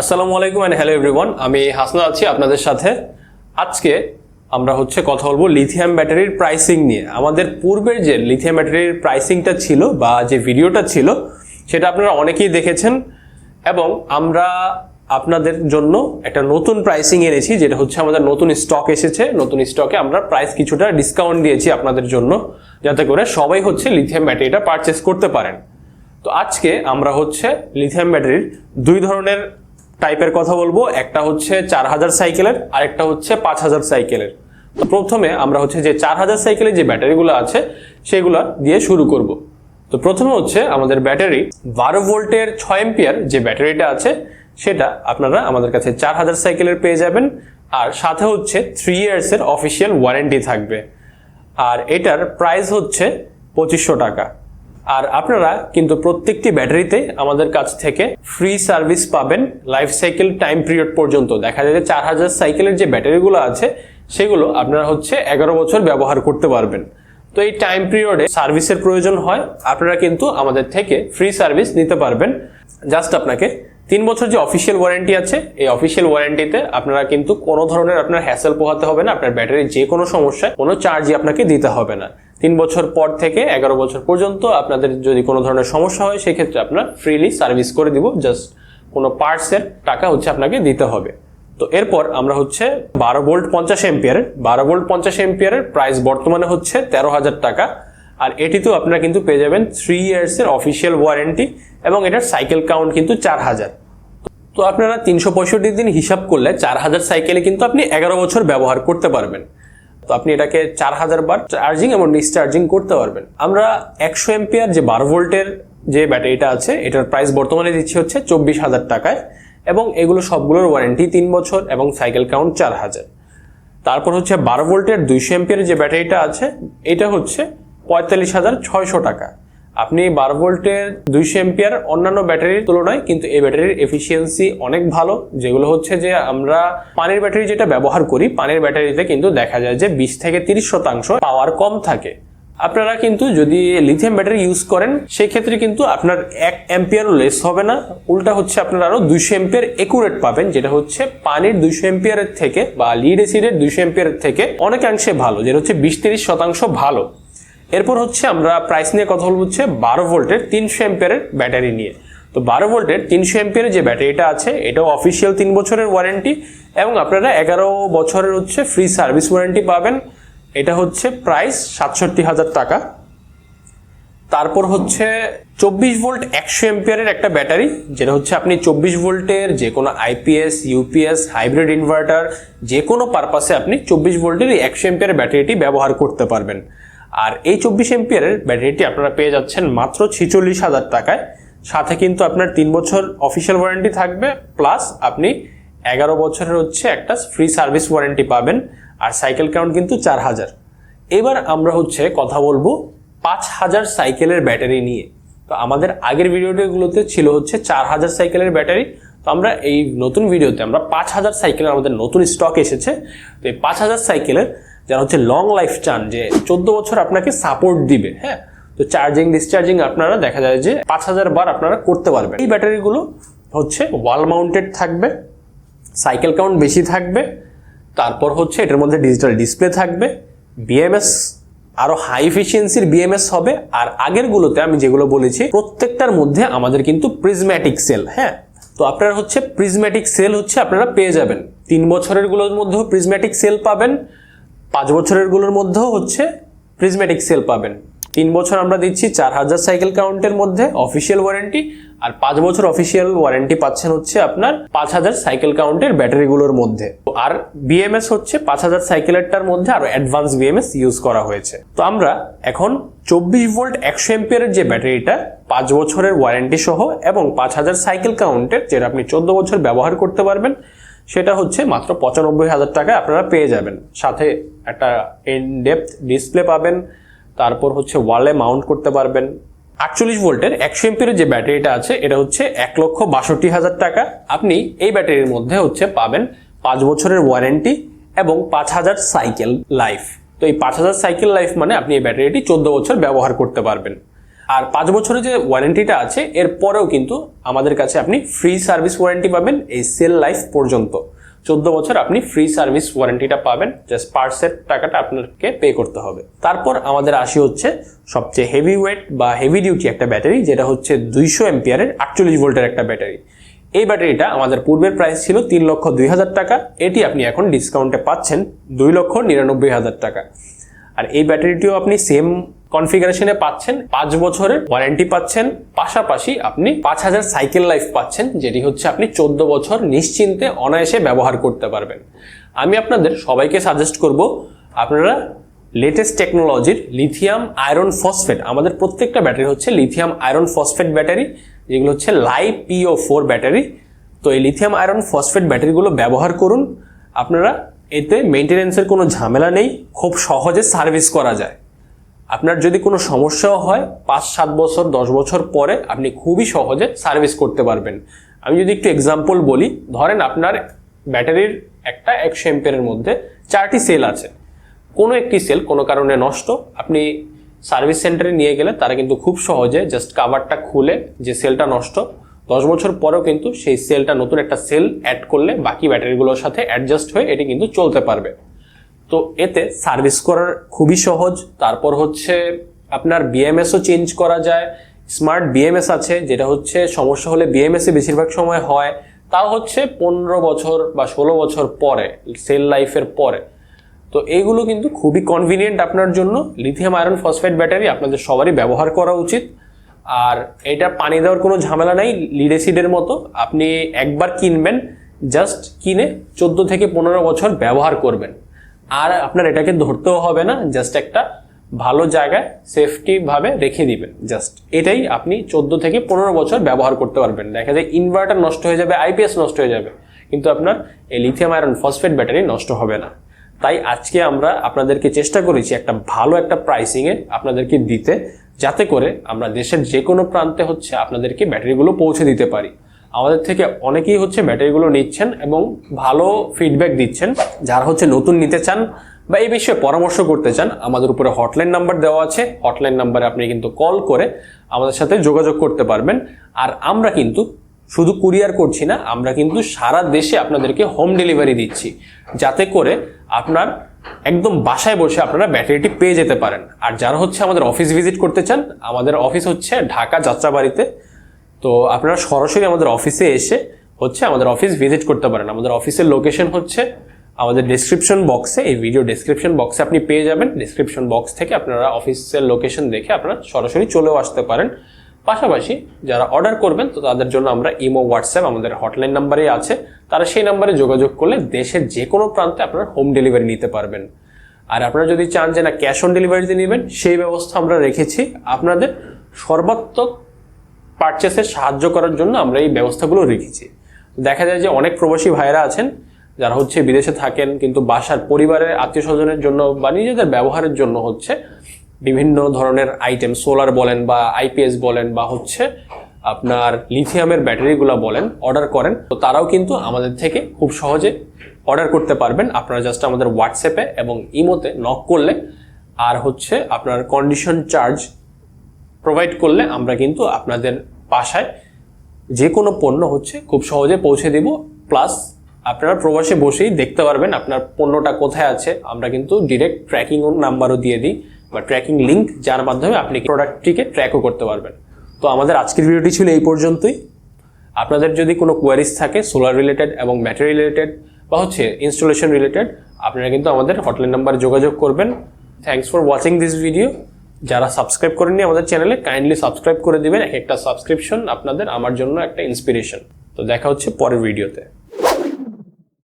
আসসালামু আলাইকুম and hello everyone আমি হাসনা আছি আপনাদের সাথে। আজকে আমরা হচ্ছে কথা বলব লিথিয়াম ব্যাটারির প্রাইসিং নিয়ে। আমাদের পূর্বের যে লিথিয়াম ব্যাটারির প্রাইসিংটা ছিল বা যে ভিডিওটা ছিল, সেটা আপনারা অনেকেই দেখেছেন এবং আমরা আপনাদের জন্য একটা নতুন প্রাইসিং এনেছি, যেটা হচ্ছে আমাদের নতুন স্টক এসেছে। নতুন স্টকে আমরা প্রাইস কিছুটা ডিসকাউন্ট দিয়েছি আপনাদের জন্য, যাতে করে সবাই হচ্ছে লিথিয়াম ব্যাটারিটা পারচেস করতে পারেন। তো আজকে আমরা হচ্ছে লিথিয়াম ব্যাটারির দুই ধরনের টাইপের কথা বলব, একটা হচ্ছে চার হাজার সাইকেলের আর একটা হচ্ছে পাঁচ হাজার সাইকেলের। তো প্রথমে আমরা হচ্ছে যে চার হাজার সাইকেলের যে ব্যাটারিগুলো আছে, সেগুলো দিয়ে শুরু করব। তো প্রথমে হচ্ছে আমাদের ব্যাটারি, বারো ভোল্টের ছয় এম্পিয়ার যে ব্যাটারিটা আছে, সেটা আপনারা আমাদের কাছে চার হাজার সাইকেলের পেয়ে যাবেন। আর সাথে হচ্ছে থ্রি ইয়ার্সের অফিসিয়াল ওয়ারেন্টি থাকবে। আর এটার প্রাইস হচ্ছে পঁচিশশো টাকা। আর আপনারা কিন্তু প্রত্যেকটি ব্যাটারিতে আমাদের কাছ থেকে ফ্রি সার্ভিস পাবেন লাইফ সাইকেল টাইম পিরিয়ড পর্যন্ত। দেখা যায় যে চার হাজার সাইকেলের যে ব্যাটারিগুলো আছে, সেগুলো আপনারা হচ্ছে এগারো বছর ব্যবহার করতে পারবেন। তো এই টাইম পিরিয়ডে সার্ভিসের প্রয়োজন হয়, আপনারা কিন্তু আমাদের থেকে ফ্রি সার্ভিস নিতে পারবেন। জাস্ট আপনাকে তিন বছর যে অফিসিয়াল ওয়ারেন্টি আছে, এই অফিসিয়াল ওয়ারেন্টিতে আপনারা কিন্তু কোনো ধরনের আপনার হ্যাসেল পোহাতে হবে না, আপনার ব্যাটারির যে কোনো সমস্যায় কোনো চার্জই আপনাকে দিতে হবে না। তিন বছর পর থেকে এগারো বছর পর্যন্ত আপনাদের যদি কোনো ধরনের সমস্যা হয়, সেক্ষেত্রে আপনার ফ্রিলি সার্ভিস করে দিব। জাস্ট কোনো পার্টসের টাকা হচ্ছে আপনাকে দিতে হবে। তো এরপর আমরা হচ্ছে বারো ভোল্ট পঞ্চাশ এম্পিয়ারের বারো ভোল্ট পঞ্চাশ এম্পিয়ারের প্রাইস বর্তমানে হচ্ছে তেরো হাজার টাকা। আর এটিতেও আপনারা কিন্তু পেয়ে যাবেন থ্রি ইয়ার্সের অফিসিয়াল ওয়ারেন্টি এবং এটার সাইকেল কাউন্ট কিন্তু চার হাজার। তো আপনারা তিনশো পঁয়ষট্টি দিন হিসাব করলে চার হাজার সাইকেলে কিন্তু আপনি এগারো বছর ব্যবহার করতে পারবেন। তো আপনি এটাকে চার হাজার বার চার্জিং এবং ডিসচার্জিং করতে পারবেন। আমরা একশো এম্পিয়ার যে বারো ভোল্টের যে ব্যাটারিটা আছে, এটার প্রাইস বর্তমানে দিচ্ছি হচ্ছে চব্বিশ হাজার টাকায় এবং এগুলো সবগুলোর ওয়ারেন্টি তিন বছর এবং সাইকেল কাউন্ট চার হাজার। তারপর হচ্ছে বারো ভোল্টের দুইশো এম্পিয়ার যে ব্যাটারিটা আছে, এটা হচ্ছে পঁয়তাল্লিশ হাজার ছয়শো টাকা। আপনি বারো ভোল্টের দুইশো এম্পিয়ার অন্যান্য ব্যাটারির তুলনায় কিন্তু এই ব্যাটারির এফিসিয়েন্সি অনেক ভালো, যেগুলো হচ্ছে যে আমরা পানির ব্যাটারি যেটা ব্যবহার করি, পানির ব্যাটারিতে কিন্তু দেখা যায় যে বিশ থেকে তিরিশ শতাংশ পাওয়ার কম থাকে। আপনারা কিন্তু যদি লিথিয়াম ব্যাটারি ইউজ করেন সেই ক্ষেত্রে কিন্তু আপনার এক অ্যাম্পিয়ারও লেস হবে না। উল্টা হচ্ছে আপনার আরও দুইশো এম্পিয়ার একুরেট পাবেন, যেটা হচ্ছে পানির দুইশো এম্পিয়ারের থেকে বা লিড এসিডের দুইশো এম্পিয়ারের থেকে অনেকাংশে ভালো, যেটা হচ্ছে বিশ তিরিশ শতাংশ ভালো। এরপর হচ্ছে আমরা প্রাইস নিয়ে কথা বলব হচ্ছে বারো ভোল্টের তিনশো এম্পিয়ারের ব্যাটারি নিয়ে। তো বারো ভোল্টের তিনশো এম্পিয়ারের যে ব্যাটারিটা আছে, এটাও অফিসিয়াল তিন বছরের ওয়ারেন্টি এবং আপনারা এগারো বছরের হচ্ছে ফ্রি সার্ভিস ওয়ারেন্টি পাবেন। এটা হচ্ছে প্রাইস সাতষট্টি হাজার টাকা। তারপর হচ্ছে চব্বিশ ভোল্ট একশো এম্পিয়ারের একটা ব্যাটারি, যেটা হচ্ছে আপনি চব্বিশ ভোল্টের যে কোনো আইপিএস ইউপিএস হাইব্রিড ইনভার্টার যে কোনো পারপাসে আপনি চব্বিশ ভোল্টের একশো এম্পিয়ারের ব্যাটারিটি ব্যবহার করতে পারবেন। আর এই চব্বিশ এম্পিয়ারের ব্যাটারিটি আপনারা পেয়ে যাচ্ছেন মাত্র ছিচল্লিশ হাজার টাকায়। সাথে কিন্তু আপনার তিন বছর অফিসিয়াল ওয়ারেন্টি থাকবে প্লাস আপনি এগারো বছরের হচ্ছে একটা ফ্রি সার্ভিস ওয়ারেন্টি পাবেন, আর সাইকেল কাউন্ট কিন্তু চার হাজার। এবার আমরা হচ্ছে কথা বলব পাঁচ হাজার সাইকেলের ব্যাটারি নিয়ে। তো আমাদের আগের ভিডিওগুলোতে ছিল হচ্ছে চার হাজার সাইকেলের ব্যাটারি। তো আমরা এই নতুন ভিডিওতে আমরা পাঁচ হাজার সাইকেলের আমাদের নতুন স্টক এসেছে। তো এই পাঁচ হাজার সাইকেলের যারা হচ্ছে লং লাইফ চান, যে চোদ্দ বছর আপনাকে সাপোর্ট দিবে হ্যাঁ? তো চার্জিং ডিসচার্জিং আপনারা দেখা যায় যে পাঁচ হাজার বার আপনারা করতে পারবেন। এই ব্যাটারিগুলো হচ্ছে ওয়াল মাউন্টেড থাকবে সাইকেল কাউন্ট বেশি থাকবে, তারপর হচ্ছে এটার মধ্যে ডিজিটাল ডিসপ্লে থাকবে বিএমএস আরও হাই এফিসিয়েন্সির বিএমএস হবে, আর আগেরগুলোতে আমি যেগুলো বলেছি, প্রত্যেকটার মধ্যে আমাদের কিন্তু প্রিজম্যাটিক সেল হ্যাঁ? তো আপনারা হচ্ছে প্রিজম্যাটিক সেল হচ্ছে আপনারা পেয়ে যাবেন। তিন বছরেরগুলোর মধ্যেও প্রিজম্যাটিক সেল পাবেন পাঁচ বছরেরগুলোর মধ্যেও হচ্ছে প্রিজম্যাটিক সেল পাবেন। তিন বছর আমরা দিচ্ছি চার হাজার সাইকেল কাউন্টের মধ্যে অফিসিয়াল ওয়ারেন্টি আর পাঁচ বছর অফিসিয়াল ওয়ারেন্টি পাচ্ছেন হচ্ছে আপনার পাঁচ হাজার সাইকেল কাউন্টের ব্যাটারিগুলোর মধ্যে। আর বিএমএস হচ্ছে পাঁচ হাজার সাইকেলেরটার মধ্যে আরও অ্যাডভান্স বিএমএস ইউজ করা হয়েছে। তো আমরা এখন চব্বিশ ভোল্ট একশো এম্পিয়ারের যে ব্যাটারিটা পাঁচ বছরের ওয়ারেন্টি সহ এবং পাঁচ হাজার সাইকেল কাউন্টের যেটা আপনি চোদ্দ বছর ব্যবহার করতে পারবেন সেটা হচ্ছে মাত্র পঁচানব্বই হাজার টাকায় আপনারা পেয়ে যাবেন। সাথে একটা ইন ডেপথ ডিসপ্লে পাবেন, তারপর হচ্ছে ওয়ালে মাউন্ট করতে পারবেন। আটচল্লিশ ভোল্টের একশো এম্পিয়ারের যে ব্যাটারিটা আছে, এটা হচ্ছে এক লক্ষ বাষট্টি হাজার টাকা। আপনি এই ব্যাটারির মধ্যে হচ্ছে পাবেন পাঁচ বছরের ওয়ারেন্টি এবং পাঁচ হাজার সাইকেল লাইফ তো এই পাঁচ হাজার সাইকেল লাইফ মানে আপনি এই ব্যাটারিটি চোদ্দ বছর ব্যবহার করতে পারবেন। আর পাঁচ বছরের যে ওয়ারেন্টিটা আছে এর পরেও কিন্তু আমাদের কাছে আপনি ফ্রি সার্ভিস ওয়ারেন্টি পাবেন এই সেল লাইফ পর্যন্ত। চোদ্দ বছর আপনি ফ্রি সার্ভিস ওয়ারেন্টিটা পাবেন জাস্ট পার্সের টাকাটা আপনাকে পে করতে হবে। তারপর আমাদের আসি হচ্ছে সবচেয়ে হেভি ওয়েট বা হেভি ডিউটি একটা ব্যাটারি যেটা হচ্ছে দুইশো এম্পিয়ারের আটচল্লিশ ভোল্টের একটা ব্যাটারি এই ব্যাটারিটা আমাদের পূর্বের প্রাইস ছিল তিন লক্ষ দুই হাজার টাকা, এটি আপনি এখন ডিসকাউন্টে পাচ্ছেন দুই লক্ষ নিরানব্বই হাজার টাকা। আর এই ব্যাটারিটিও আপনি সেম কনফিগারেশনে পাচ্ছেন পাঁচ বছরের ওয়ারেন্টি পাচ্ছেন, পাশাপাশি আপনি পাঁচ হাজার সাইকেল লাইফ পাচ্ছেন, যেটি হচ্ছে আপনি চোদ্দ বছর নিশ্চিন্তে অনায়াসে ব্যবহার করতে পারবেন। আমি আপনাদের সবাইকে সাজেস্ট করব, আপনারা লেটেস্ট টেকনোলজির লিথিয়াম আয়রন ফসফেট আমাদের প্রত্যেকটা ব্যাটারি হচ্ছে লিথিয়াম আয়রন ফসফেট ব্যাটারি, যেগুলো হচ্ছে লাই পিও ফোর ব্যাটারি। তো এই লিথিয়াম আয়রন ফসফেট ব্যাটারিগুলো ব্যবহার করুন। আপনারা এতে মেনটেনেন্সের কোনো ঝামেলা নেই, খুব সহজে সার্ভিস করা যায়। আপনার যদি কোনো সমস্যাও হয়, পাঁচ, সাত বছর, দশ বছর পরে আপনি খুবই সহজে সার্ভিস করতে পারবেন। আমি যদি একটু এক্সাম্পল বলি, ধরেন আপনার ব্যাটারির একটা একশো এম্পের মধ্যে চারটি সেল আছে। কোনো একটি সেল কোনো কারণে নষ্ট, আপনি সার্ভিস সেন্টারে নিয়ে গেলে তারা কিন্তু খুব সহজে জাস্ট কাভারটা খুলে যে সেলটা নষ্ট, দশ বছর পরেও কিন্তু সেই সেলটা নতুন একটা সেল অ্যাড করলে বাকি ব্যাটারিগুলোর সাথে অ্যাডজাস্ট হয়ে এটি কিন্তু চলতে পারবে। তো এতে সার্ভিস করার খুবই সহজ। তারপর হচ্ছে আপনার বিএমএসও চেঞ্জ করা যায়। স্মার্ট বিএমএস আছে, যেটা হচ্ছে সমস্যা হলে বিএমএসে বেশিরভাগ সময় হয়। তাও হচ্ছে পনেরো বছর বা ষোলো বছর পরে, সেল লাইফের পরে। তো এইগুলো কিন্তু খুবই কনভিনিয়েন্ট আপনার জন্য। লিথিয়াম আয়রন ফসফেট ব্যাটারি আপনাদের সবারই ব্যবহার করা উচিত। আর এটা পানি দেওয়ার কোনো ঝামেলা নাই লিড অ্যাসিডের মতো। আপনি একবার কিনবেন জাস্ট কিনে চোদ্দ থেকে পনেরো বছর ব্যবহার করবেন। আর আপনার এটাকে ধরতেও হবে না জাস্ট একটা ভালো জায়গায় সেফটি ভাবে রেখে দিবেন জাস্ট এটাই আপনি চোদ্দ থেকে পনেরো বছর ব্যবহার করতে পারবেন। দেখা যায় ইনভার্টার নষ্ট হয়ে যাবে আইপিএস নষ্ট হয়ে যাবে, কিন্তু আপনার এই লিথিয়াম আয়রন ফসফেট ব্যাটারি নষ্ট হবে না। তাই আজকে আমরা আপনাদেরকে চেষ্টা করেছি একটা ভালো একটা প্রাইসিংয়ে আপনাদেরকে দিতে, যাতে করে আমরা দেশের যে কোনো প্রান্তে হচ্ছে আপনাদেরকে ব্যাটারিগুলো পৌঁছে দিতে পারি। আমাদের থেকে অনেকেই হচ্ছে ব্যাটারিগুলো নিচ্ছেন এবং ভালো ফিডব্যাক দিচ্ছেন। যারা হচ্ছে নতুন নিতে চান বা এই বিষয়ে পরামর্শ করতে চান, আমাদের উপরে হটলাইন নাম্বার দেওয়া আছে। হটলাইন নাম্বারে আপনি কিন্তু কল করে আমাদের সাথে যোগাযোগ করতে পারবেন। আর আমরা কিন্তু শুধু কুরিয়ার করছি না, আমরা কিন্তু সারা দেশে আপনাদেরকে হোম ডেলিভারি দিচ্ছি। যাতে করে আপনার একদম বাসায় বসে আপনারা ব্যাটারিটি পেয়ে যেতে পারেন। আর যারা হচ্ছে আমাদের অফিস ভিজিট করতে চান, আমাদের অফিস হচ্ছে ঢাকা যাত্রাবাড়িতে। তো আপনারা সরাসরি আমাদের অফিসে এসে হচ্ছে আমাদের অফিস ভিজিট করতে পারেন। আমাদের অফিসের লোকেশন হচ্ছে আমাদের ডিসক্রিপশন বক্সে এই ভিডিও ডিসক্রিপশন বক্সে আপনি পেয়ে যাবেন। ডিসক্রিপশন বক্স থেকে আপনারা অফিসের লোকেশন দেখে আপনারা সরাসরি চলেও আসতে পারেন। পাশাপাশি যারা অর্ডার করবেন, তো তাদের জন্য আমরা ইমো হোয়াটসঅ্যাপ আমাদের হটলাইন নাম্বারে আছে। তারা সেই নাম্বারে যোগাযোগ করলে দেশের যে কোনো প্রান্তে আপনারা হোম ডেলিভারি নিতে পারবেন। আর আপনারা যদি চান যে না ক্যাশ অন ডেলিভারিতে নেবেন, সেই ব্যবস্থা আমরা রেখেছি। আপনাদের সর্বাত্মক পারচেসে সাহায্য করার জন্য আমরা এই ব্যবস্থাগুলো রেখেছি। দেখা যায় যে অনেক প্রবাসী ভাইরা আছেন, যারা হচ্ছে বিদেশে থাকেন, কিন্তু বাসার পরিবারের আত্মীয় স্বজনের জন্য বা নিজেদের ব্যবহারের জন্য হচ্ছে বিভিন্ন ধরনের আইটেম সোলার বলেন বা আইপিএস বলেন বা হচ্ছে আপনার লিথিয়ামের ব্যাটারিগুলো বলেন অর্ডার করেন। তো তারাও কিন্তু আমাদের থেকে খুব সহজে অর্ডার করতে পারবেন। আপনারা জাস্ট আমাদের হোয়াটসঅ্যাপে এবং ইমোতে নক করলে আর হচ্ছে আপনার কন্ডিশন চার্জ প্রোভাইড করলে আমরা কিন্তু আপনাদের বাসায় যে কোনো পণ্য হচ্ছে খুব সহজে পৌঁছে দিব। প্লাস আপনারা প্রবাসে বসেই দেখতে পারবেন আপনার পণ্যটা কোথায় আছে। আমরা কিন্তু ডিরেক্ট ট্র্যাকিং নাম্বারও দিয়ে দিই বা ট্র্যাকিং লিঙ্ক যার মাধ্যমে আপনি প্রোডাক্টটিকে ট্র্যাকও করতে পারবেন। তো আমাদের আজকের ভিডিওটি ছিল এই পর্যন্তই। আপনাদের যদি কোনো কোয়ারিজ থাকে সোলার রিলেটেড এবং ব্যাটারি রিলেটেড বা হচ্ছে ইনস্টলেশন রিলেটেড আপনারা কিন্তু আমাদের হটলাইন নাম্বারে যোগাযোগ করবেন। Thanks for watching this video যারা সাবস্ক্রাইব করেননি, আমাদের চ্যানেলে কাইন্ডলি সাবস্ক্রাইব করে দিবেন। এক একটা সাবস্ক্রিপশন আপনাদের আমার জন্য একটা ইন্সপিরেশন তো দেখা হচ্ছে পরের ভিডিওতে